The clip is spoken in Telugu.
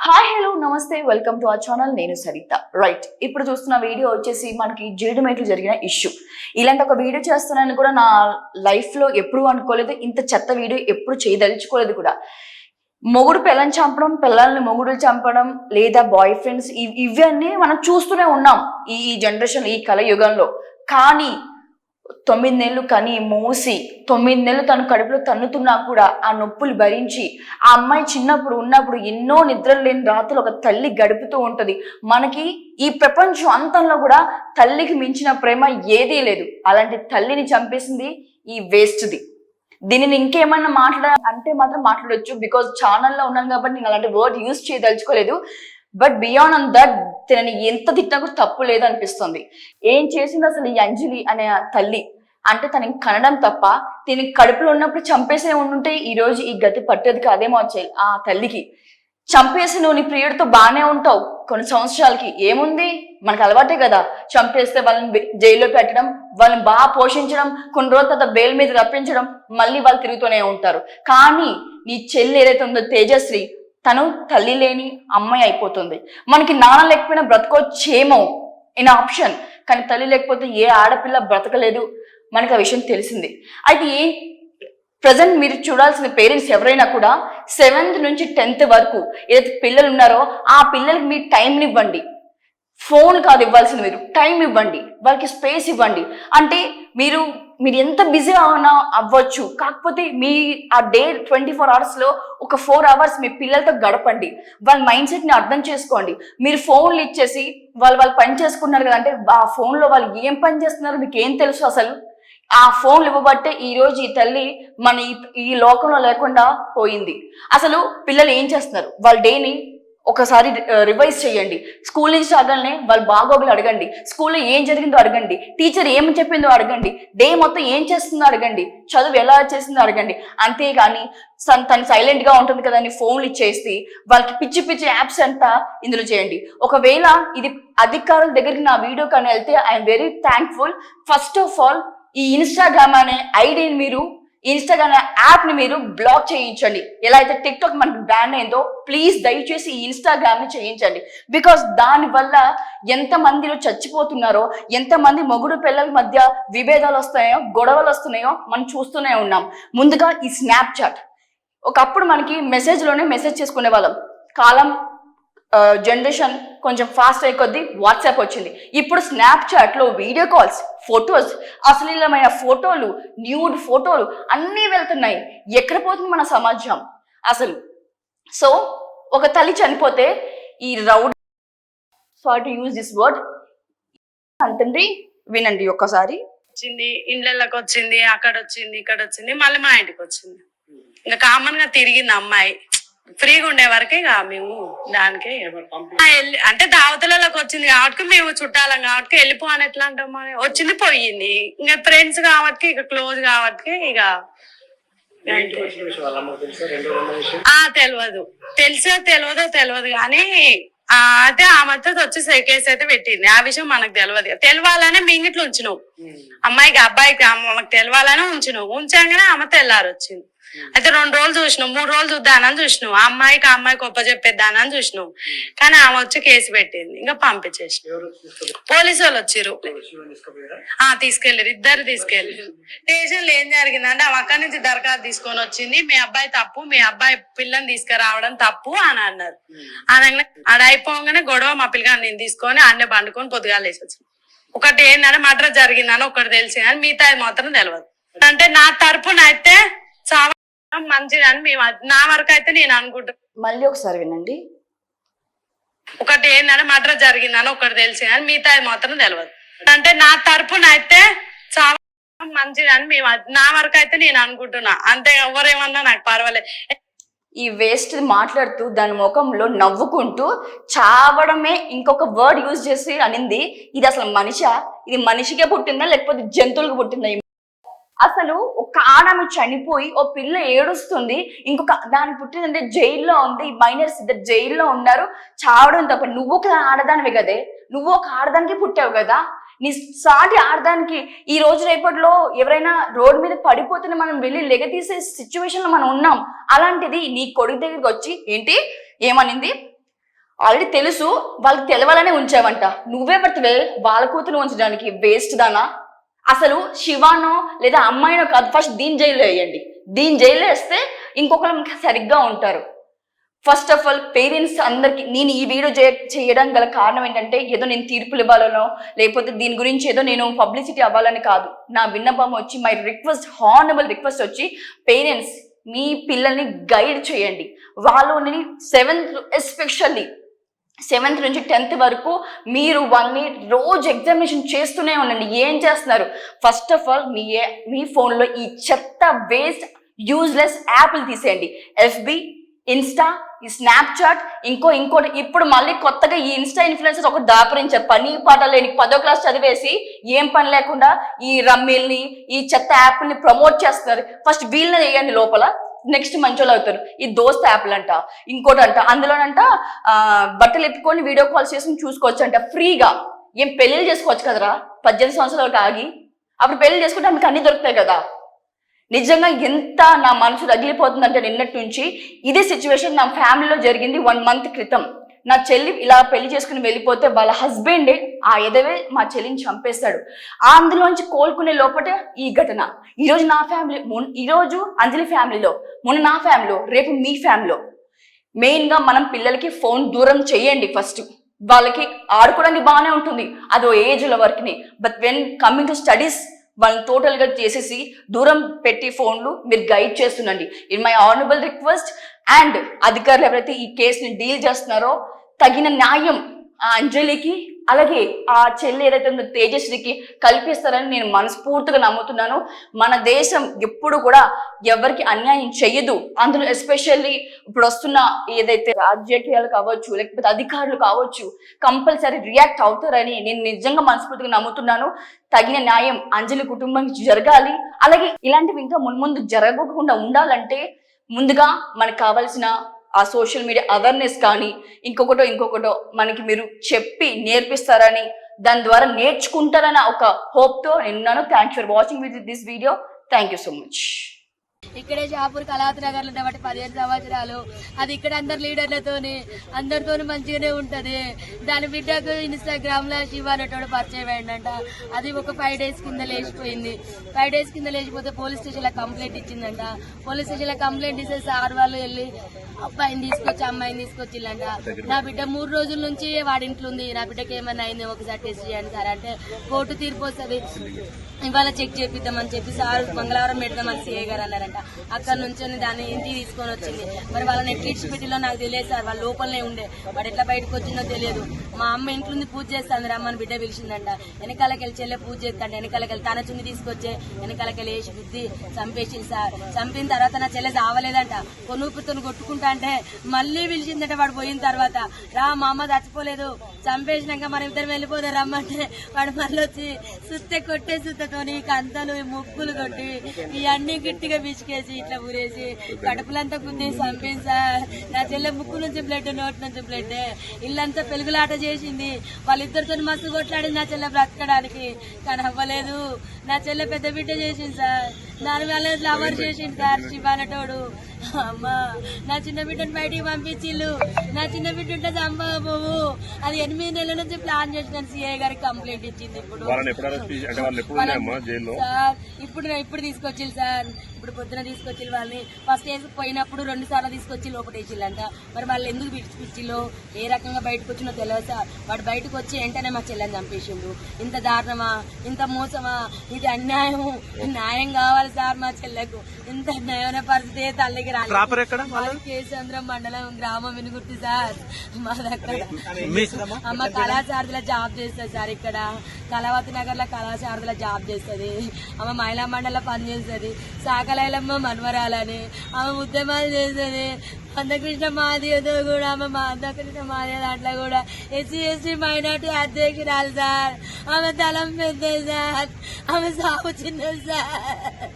హాయ్ హలో నమస్తే వెల్కమ్ టు అవర్ ఛానల్ నేను సరిత. రైట్ ఇప్పుడు చూస్తున్న వీడియో వచ్చేసి మనకి జీడిమేట్లు జరిగిన ఇష్యూ ఇలాంటి ఒక వీడియో చేస్తున్నానని కూడా నా లైఫ్లో ఎప్పుడు అనుకోలేదు ఇంత చెత్త వీడియో ఎప్పుడు చేయదలుచుకోలేదు కూడా. మొగుడు పిల్లని చంపడం పిల్లల్ని మొగుడు చంపడం లేదా బాయ్ ఫ్రెండ్స్ ఇవన్నీ మనం చూస్తూనే ఉన్నాం ఈ జనరేషన్ ఈ కలయుగంలో. కానీ తొమ్మిది నెలలు కని మోసి తొమ్మిది నెలలు తను కడుపులో తన్నుతున్నా కూడా ఆ నొప్పులు భరించి ఆ అమ్మాయి చిన్నప్పుడు ఉన్నప్పుడు ఎన్నో నిద్రలు లేని రాత్రులు ఒక తల్లి గడుపుతూ ఉంటుంది. మనకి ఈ ప్రపంచం అంతంలో కూడా తల్లికి మించిన ప్రేమ ఏదీ లేదు. అలాంటి తల్లిని చంపేసింది ఈ వేస్ట్ది. దీనిని ఇంకేమన్నా మాట్లాడ అంటే మాత్రం మాట్లాడొచ్చు. బికాజ్ ఛానల్లో ఉన్నాను కాబట్టి నేను అలాంటి వర్డ్ యూజ్ చేయదలుచుకోలేదు. బట్ బియాండ్ ఆన్ దట్ తినని ఎంత తిట్టినా కూడా తప్పు లేదు అనిపిస్తుంది. ఏం చేసింది అసలు ఈ అంజలి అనే తల్లి? అంటే తనకి కనడం తప్ప తిని కడుపులో ఉన్నప్పుడు చంపేసే ఉండుంటే ఈ రోజు ఈ గతి పట్టేది కాదేమో వచ్చాయి ఆ తల్లికి. చంపేసి నువ్వు నీ ప్రియుడితో బాగానే ఉంటావు కొన్ని సంవత్సరాలకి. ఏముంది? మనకు అలవాటే కదా. చంపేస్తే వాళ్ళని జైల్లో పెట్టడం వాళ్ళని బాగా పోషించడం కొన్ని రోజుల తర్వాత బెయిల్ మీద రప్పించడం మళ్ళీ వాళ్ళు తిరుగుతూనే ఉంటారు. కానీ నీ చెల్లి ఏదైతే ఉందో తేజశ్రీ తను తల్లి లేని అమ్మాయి అయిపోతుంది. మనకి నాన్న లేకపోయినా బ్రతకొచ్చేమో ఇన్ ఆప్షన్. కానీ తల్లి లేకపోతే ఏ ఆడపిల్ల బ్రతకలేదు మనకి ఆ విషయం తెలిసింది. అయితే ఏ ప్రజెంట్ మీరు చూడాల్సిన పేరెంట్స్ ఎవరైనా కూడా సెవెంత్ నుంచి టెన్త్ వరకు ఏదైతే పిల్లలు ఉన్నారో ఆ పిల్లలకి మీ టైంని ఇవ్వండి. ఫోన్ కాదు ఇవ్వాల్సింది మీరు. టైం ఇవ్వండి. వాళ్ళకి స్పేస్ ఇవ్వండి. అంటే మీరు మీరు ఎంత బిజీ అవునా అవ్వచ్చు. కాకపోతే మీ ఆ డే ట్వంటీ ఫోర్ అవర్స్లో ఒక ఫోర్ అవర్స్ మీ పిల్లలతో గడపండి. వాళ్ళ మైండ్ సెట్ని అర్థం చేసుకోండి. మీరు ఫోన్లు ఇచ్చేసి వాళ్ళు వాళ్ళు పని చేసుకున్నారు కదా అంటే ఆ ఫోన్లో వాళ్ళు ఏం పని చేస్తున్నారో మీకు ఏం తెలుసు అసలు? ఆ ఫోన్లు ఇవ్వబట్టే ఈ రోజు ఈ తల్లి మన ఈ- ఈ లోకంలో లేకుండా పోయింది. అసలు పిల్లలు ఏం చేస్తున్నారు? వాళ్ళ డేని ఒకసారి రివైజ్ చేయండి. స్కూల్ నుంచి రాగానే వాళ్ళు బాగోగులు అడగండి. స్కూల్లో ఏం జరిగిందో అడగండి. టీచర్ ఏం చెప్పిందో అడగండి. డే మొత్తం ఏం చేస్తుందో అడగండి. చదువు ఎలా చేసిందో అడగండి. అంతేగాని సన్ తను సైలెంట్గా ఉంటుంది కదా అని ఫోన్లు ఇచ్చేసి వాళ్ళకి పిచ్చి పిచ్చి యాప్స్ అంతా ఇందులో చేయండి. ఒకవేళ ఇది అధికారుల దగ్గరికి నా వీడియో కానీ వెళ్తే I'm very thankful first of all ఈ ఇన్స్టాగ్రామ్ అనే ఐడిని మీరు ఇన్స్టాగ్రామ్ యాప్ని మీరు బ్లాక్ చేయించండి. ఎలా అయితే టిక్టాక్ మనకి బ్యాన్ అయిందో ప్లీజ్ దయచేసి ఈ ఇన్స్టాగ్రామ్ని చేయించండి. బికాస్ దాని వల్ల ఎంత మందిలో చచ్చిపోతున్నారో ఎంత మంది మొగుడు పిల్లల మధ్య విభేదాలు వస్తున్నాయో గొడవలు వస్తున్నాయో మనం చూస్తూనే ఉన్నాం. ముందుగా ఈ స్నాప్ చాట్ ఒకప్పుడు మనకి మెసేజ్లోనే మెసేజ్ చేసుకునే వాళ్ళం. కాలం జనరేషన్ కొంచెం ఫాస్ట్ అయ్యే కొద్దీ వాట్సాప్ వచ్చింది. ఇప్పుడు స్నాప్చాట్లో వీడియో కాల్స్ ఫొటోస్ అశ్లీలమైన ఫోటోలు న్యూడ్ ఫోటోలు అన్నీ వెళ్తున్నాయి. ఎక్కడ పోతుంది మన సమాజం? అసలు. సో ఒక తల్లి చనిపోతే ఈ రౌడ్ sorry to use this word అంటుంది వినండి ఒక్కసారి. వచ్చింది ఇండ్లకి వచ్చింది అక్కడ వచ్చింది ఇక్కడ వచ్చింది మళ్ళీ మా ఇంటికి వచ్చింది. ఇంకా కామన్గా తిరిగింది అమ్మాయి. ఫ్రీగా ఉండే వరకే ఇక మేము దానికే ఆ, వెళ్ళి- అంటే దావతలలోకి వచ్చింది కాబట్టి మేము చుట్టాలం కాబట్టి వెళ్ళిపో అని ఎట్లా అంటాం మరి? వచ్చింది పోయింది. ఇంకా ఫ్రెండ్స్ కాబట్టి ఇక క్లోజ్ కాబట్టి ఇక ఆ తెలియదు తెలిసో తెలియదో తెలియదు కానీ ఆ, అయితే ఆమెతో వచ్చి కేసు అయితే పెట్టింది. ఆ విషయం మనకు తెలియదు తెలవాలనే మీ ఇంట్లో ఉంచినావు అమ్మాయికి అబ్బాయికి ఆమెకు తెలవాలని ఉంచినావు ఉంచాగానే ఆమె తెల్లారు వచ్చింది అయితే రెండు రోజులు చూసినావు మూడు రోజులు చూద్దానని చూసినావు ఆ అమ్మాయికి ఆ అమ్మాయికి ఒప్ప చెప్పేద్దానని చూసినావు కానీ ఆమె వచ్చి కేసు పెట్టింది ఇంకా పంపించేసి పోలీసు వాళ్ళు వచ్చిర్రు. ఆ తీసుకెళ్ళారు ఇద్దరు తీసుకెళ్ళారు. స్టేషన్లో ఏం జరిగిందంటే ఆమె అక్కడి నుంచి దరఖాస్తు తీసుకొని వచ్చింది మీ అబ్బాయి తప్పు మీ అబ్బాయి పిల్లని తీసుకురావడం తప్పు అని అన్నారు. అనగానే ఆడ అయిపోగానే గొడవ మా పిల్లగాని నేను తీసుకొని అన్నే పండుకొని పొద్దుగాలు వేసి వచ్చాను. ఒకటి ఏంటంటే మర్డర్ జరిగిందని ఒకటి తెలిసింది అని మిగతా మాత్రం తెలియదు అంటే నా తరపున అయితే చాలా మంచిదని మేము నా వరకు అయితే నేను అనుకుంటున్నాను మళ్ళీ ఒకసారి వినండి. ఒకటి ఏంటంటే మర్డర్ జరిగిందని ఒకటి తెలిసింది అని మిగతా మాత్రం తెలియదు అంటే నా తరపున అయితే చాలా మంచిదని మేము నా వరకు అయితే నేను అనుకుంటున్నా. అంతే ఎవరేమన్నా నాకు పర్వాలేదు ఈ వేస్ట్ మాట్లాడుతూ దాని ముఖంలో నవ్వుకుంటూ చావడమే ఇంకొక వర్డ్ యూజ్ చేసి అనింది. ఇది అసలు మనిషా? ఇది మనిషికే పుట్టిందా లేకపోతే జంతువులకు పుట్టిందా అసలు ఒక ఆడమి చనిపోయి ఓ పిల్ల ఏడుస్తుంది. ఇంకొక దాని పుట్టిందంటే జైల్లో ఉంది. మైనర్స్ ఇద్దరు జైల్లో ఉన్నారు. చావడం తప్ప నువ్వు ఒక ఆడదానివి కదే. నువ్వు ఒక ఆడదానికి పుట్టావు కదా. నీ సాటి ఆడదానికి ఈ రోజు రేపటిలో ఎవరైనా రోడ్ మీద పడిపోతున్న మనం వెళ్ళి లెగతీసే సిచ్యువేషన్లో మనం ఉన్నాం. అలాంటిది నీ కొడుకు దగ్గరికి వచ్చి ఏంటి? ఏమనింది? ఆల్రెడీ తెలుసు. వాళ్ళకి తెలవాలనే ఉంచావంట. నువ్వే పడితే వాళ్ళ కూతురు ఉంచడానికి వేస్ట్ దానా? అసలు శివానో లేదా అమ్మాయినో కాదు. ఫస్ట్ దీని జైల్లో వేయండి. దీని జైల్లో వేస్తే ఇంకొకరు సరిగ్గా ఉంటారు. ఫస్ట్ ఆఫ్ ఆల్ పేరెంట్స్ అందరికి నేను ఈ వీడియో చే- చేయడం గల కారణం ఏంటంటే ఏదో నేను తీర్పులు ఇవ్వాలనో లేకపోతే దీని గురించి ఏదో నేను పబ్లిసిటీ అవ్వాలని కాదు. నా విన్నపం వచ్చి మై రిక్వెస్ట్ హానబుల్ రిక్వెస్ట్ వచ్చి పేరెంట్స్ మీ పిల్లల్ని గైడ్ చేయండి. వాళ్ళని సెవెంత్ ఎస్పెషల్లీ సెవెంత్ నుంచి టెన్త్ వరకు మీరు వన్ ఇయర్ రోజు ఎగ్జామినేషన్ చేస్తూనే ఉండండి. ఏం చేస్తున్నారు? ఫస్ట్ ఆఫ్ ఆల్ మీ మీ ఫోన్లో ఈ చెత్త వేస్ట్ యూజ్లెస్ యాప్లు తీసేయండి. ఎఫ్బి ఇన్స్టా ఈ స్నాప్చాట్ ఇంకో ఇంకోటి. ఇప్పుడు మళ్ళీ కొత్తగా ఈ ఇన్స్టా ఇన్ఫ్లుయెన్సర్స్ ఒకటి దాపరించారు పని పాట లేని పదో క్లాస్ చదివేసి ఏం పని లేకుండా ఈ రమ్మీల్ని ఈ చెత్త యాప్ని ప్రమోట్ చేస్తున్నారు. ఫస్ట్ వీళ్ళని వేయండి లోపల. నెక్స్ట్ మంచోళ్ళు అవుతారు. ఈ దోస్త యాప్లు అంట ఇంకోటి అంట అందులోనంట బట్టలు ఎత్తుకొని వీడియో కాల్స్ చేసుకుని చూసుకోవచ్చు అంట ఫ్రీగా. ఏం పెళ్ళిళ్ళు చేసుకోవచ్చు కదరా? పద్దెనిమిది సంవత్సరాలు ఆగి. అప్పుడు పెళ్ళి చేసుకుంటే మీకు అన్ని దొరుకుతాయి కదా. నిజంగా ఎంత నా మనసు రగిలిపోతుందంటే నిన్నటి నుంచి ఇదే సిచ్యువేషన్ నా ఫ్యామిలీలో జరిగింది వన్ మంత్ క్రితం. నా చెల్లి ఇలా పెళ్ళి చేసుకుని వెళ్ళిపోతే వాళ్ళ హస్బెండే ఆ ఎదవే మా చెల్లిని చంపేస్తాడు. ఆ అందులోంచి కోలుకునే లోపటే ఈ ఘటన. ఈరోజు నా ఫ్యామిలీ మొన్- ఈరోజు అంజలి ఫ్యామిలీలో మొన్న నా ఫ్యామిలీలో రేపు మీ ఫ్యామిలీలో. మెయిన్గా మనం పిల్లలకి ఫోన్ దూరం చేయండి ఫస్ట్. వాళ్ళకి ఆడుకోవడానికి బాగానే ఉంటుంది. అదో ఏజ్ల వరకుని. But when coming to studies వాళ్ళని టోటల్గా చేసేసి దూరం పెట్టి ఫోన్లు మీరు guide చేస్తుండండి. In my honourable request and అధికారులు ఎవరైతే ఈ కేసుని డీల్ చేస్తున్నారో తగిన న్యాయం ఆ అంజలికి అలాగే ఆ చెల్లి ఏదైతే ఉందో తేజస్వికి కల్పిస్తారని నేను మనస్ఫూర్తిగా నమ్ముతున్నాను. మన దేశం ఎప్పుడు కూడా ఎవరికి అన్యాయం చెయ్యదు. అందులో ఎస్పెషల్లీ ఇప్పుడు వస్తున్న ఏదైతే రాజకీయాలు కావచ్చు లేకపోతే అధికారులు కావచ్చు కంపల్సరీ రియాక్ట్ అవుతారని నేను నిజంగా మనస్ఫూర్తిగా నమ్ముతున్నాను. తగిన న్యాయం అంజలి కుటుంబానికి జరగాలి. అలాగే ఇలాంటివి ఇంకా మున్ముందు జరగకుండా ఉండాలంటే ముందుగా మనకు కావాల్సిన ఆ సోషల్ మీడియా అవేర్నెస్ కానీ ఇంకొకటో ఇంకొకటో మనకి మీరు చెప్పి నేర్పిస్తారని దాని ద్వారా నేర్చుకుంటారని ఒక హోప్తో నిన్నాను thanks for watching with this video thank you so much ఇక్కడే షాపూర్ కళావతి నగర్లో పదిహేను సంవత్సరాలు. అది ఇక్కడ అందరు లీడర్లతోని అందరితోని మంచిగానే ఉంటది. దాని బిడ్డకు ఇన్స్టాగ్రామ్లో శివ అనేటోడు పరిచయం అయిందంట. అది ఒక ఫైవ్ డేస్ కింద లేచిపోయింది. ఫైవ్ డేస్ కింద లేచిపోతే పోలీస్ స్టేషన్లో కంప్లైంట్ ఇచ్చిందంట. పోలీస్ స్టేషన్లో కంప్లైంట్ ఇస్తే సార్ వాళ్ళు వెళ్ళి అబ్బాయిని తీసుకొచ్చి అమ్మాయిని తీసుకొచ్చిల్లంట. నా బిడ్డ మూడు రోజుల నుంచి వాడింట్లో ఉంది. నా బిడ్డకి ఏమైనా అయింది ఒకసారి టెస్ట్ చేయండి సార్ అంటే కోర్టు తీర్పు వస్తుంది. ఇవాళ చెక్ చేపిద్దామని చెప్పి సార్ మంగళవారం పెడదామని సిఏ గారు అన్నారంట అక్కడ నుంచి దాన్ని ఇంటికి తీసుకొని వచ్చింది. మరి వాళ్ళని ఎట్లా ఇచ్చిపెట్టిలో నాకు తెలియదు సార్. వాళ్ళ లోపలనే ఉండే. వాడు ఎట్లా బయటకు వచ్చిందో తెలియదు. మా అమ్మ ఇంట్లో ఉంది పూజ చేస్తాను రమ్మని బిడ్డ పిలిచిందంట. వెనకాలకి వెళ్ళి చెల్లె పూజ చేస్తాంట వెనకాలకి వెళ్ళి తన చున్ని తీసుకొచ్చే. వెనకాలకి వెళ్ళి వేసి బుద్ధి చంపేసింది సార్. చంపిన తర్వాత నా చెల్లె చావలేదంట. కొనుక్కుతో కొట్టుకుంటా అంటే మళ్ళీ పిలిచిందంట వాడు పోయిన తర్వాత. రా మా అమ్మ చచ్చిపోలేదు. చంపేసినాక మనం ఇద్దరు వెళ్ళిపోతే రమ్మంటే వాడు మళ్ళీ వచ్చి సుత్తె కొట్టే సుత్తతోని కంతలు ముగ్గులు కొట్టి ఇవన్నీ గట్టిగా పిసికేసి ఇట్లా ఊరేసి కడుపులంతా గుద్ది చంపింది సార్. నా చెల్లె ముక్కు నుంచి బ్లడ్ నోటి నుంచి బ్లడ్ ఇల్లంతా పెరుగులాట చేసింది. వాళ్ళిద్దరితో మస్తు కొట్లాడింది నా చెల్లె బ్రతకడానికి. కానీ అవ్వలేదు. నా చెల్లె పెద్ద బిడ్డ చేసింది సార్. దాని వల్ల లవర్ చేసింది సార్ శివానటోడు అమ్మా నా చిన్న బిడ్డను బయటికి పంపించిల్లు. నా చిన్న బిడ్డ ఉంటే చంపబోవు అది ఎనిమిది నెలల నుంచి ప్లాన్ చేసిన సిఐ గారికి కంప్లైంట్ ఇచ్చింది ఇప్పుడు. సార్ ఇప్పుడు ఇప్పుడు తీసుకొచ్చిల్లు సార్. ఇప్పుడు పొద్దున తీసుకొచ్చి వాళ్ళని. ఫస్ట్ వేసి పోయినప్పుడు రెండు సార్లు తీసుకొచ్చి లోపటేసిల్లంట మరి వాళ్ళు ఎందుకు పిచ్చిలో ఏ రకంగా బయటకు వచ్చినో తెలియదు సార్. వాడు బయటకు వచ్చి వెంటనే మా చెల్లెని చంపేసిండు. ఇంత దారుణమా ఇంత మోసమా ఇది అన్యాయము. న్యాయం కావాలి సార్ మా చెల్లెకు. ఇంత న్యాయమైన పరిస్థితి తల్లికి రాలేదు. ప్రాపర్ ఎక్కడ మాది కేసంద్రం మండలం గ్రామం వినుగుర్తి సార్. మా దగ్గర. అమ్మ కళాశారదిలో జాబ్ చేస్తుంది సార్ ఇక్కడ. కళావతి నగర్లో కళాశారదిలో జాబ్ చేస్తుంది. ఆమె మహిళా మండలిలో పనిచేస్తుంది దళాలమ్మ మన్వరాలని ఆమె ఉద్యమాలు చేసేది అందకృష్ణ మాదితో కూడా ఆమె మా అందకృష్ణ మాది దాంట్లో కూడా. ఎస్సీ ఎస్టీ మైనార్టీ అధ్యక్షురాలు సార్. ఆమె తలం పెద్ద సార్. ఆమె సాగు చిన్న సార్.